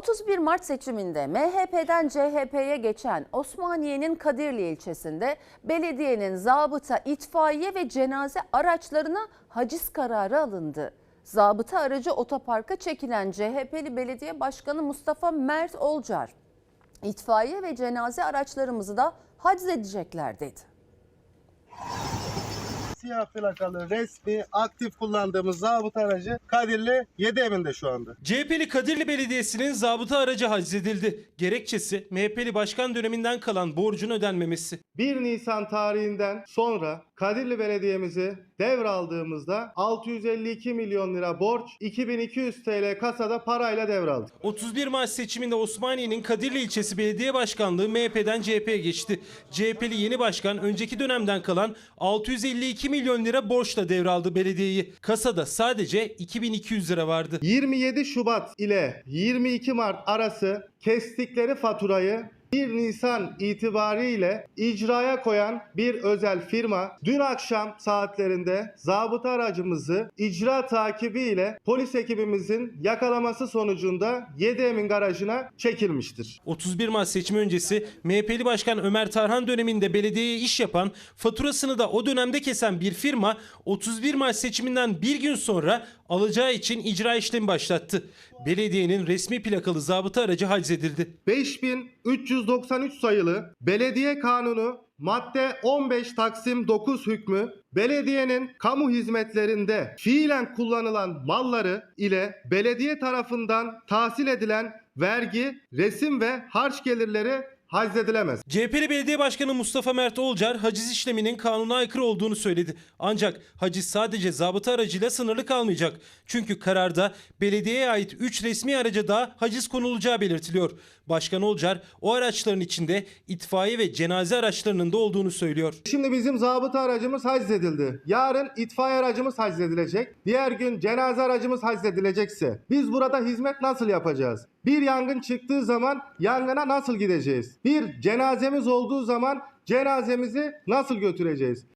31 Mart seçiminde MHP'den CHP'ye geçen Osmaniye'nin Kadirli ilçesinde belediyenin zabıta, itfaiye ve cenaze araçlarına haciz kararı alındı. Zabıta aracı otoparka çekilen CHP'li belediye başkanı Mustafa Mert Olcar, itfaiye ve cenaze araçlarımızı da haciz edecekler dedi. Siyah plakalı resmi aktif kullandığımız zabıta aracı Kadirli 7 evinde şu anda. CHP'li Kadirli Belediyesi'nin zabıta aracı haczedildi. Gerekçesi MHP'li başkan döneminden kalan borcun ödenmemesi. 1 Nisan tarihinden sonra Kadirli Belediye'mizi devraldığımızda 652 milyon lira borç, 2200 TL kasada parayla devraldık. 31 Mart seçiminde Osmaniye'nin Kadirli ilçesi belediye başkanlığı MHP'den CHP'ye geçti. CHP'li yeni başkan önceki dönemden kalan 652 milyon lira borçla devraldı belediyeyi. Kasada sadece 2200 lira vardı. 27 Şubat ile 22 Mart arası kestikleri faturayı 1 Nisan itibariyle icraya koyan bir özel firma dün akşam saatlerinde zabıta aracımızı icra takibiyle polis ekibimizin yakalaması sonucunda Yedemin garajına çekilmiştir. 31 Mart seçimi öncesi MHP'li Başkan Ömer Tarhan döneminde belediyeye iş yapan, faturasını da o dönemde kesen bir firma 31 Mart seçiminden bir gün sonra alacağı için icra işlemi başlattı. Belediyenin resmi plakalı zabıta aracı haczedildi. 5393 sayılı Belediye Kanunu madde 15 Taksim 9 hükmü belediyenin kamu hizmetlerinde fiilen kullanılan malları ile belediye tarafından tahsil edilen vergi, resim ve harç gelirleri haczedilemez. CHP'li Belediye Başkanı Mustafa Mert Olcar haciz işleminin kanuna aykırı olduğunu söyledi. Ancak haciz sadece zabıta aracıyla sınırlı kalmayacak. Çünkü kararda belediyeye ait 3 resmi araca daha haciz konulacağı belirtiliyor. Başkan Olcar o araçların içinde itfaiye ve cenaze araçlarının da olduğunu söylüyor. Şimdi bizim zabıta aracımız haczedildi. Yarın itfaiye aracımız haczedilecek. Diğer gün cenaze aracımız haczedilecekse biz burada hizmet nasıl yapacağız? Bir yangın çıktığı zaman yangına nasıl gideceğiz? Bir cenazemiz olduğu zaman cenazemizi nasıl götüreceğiz?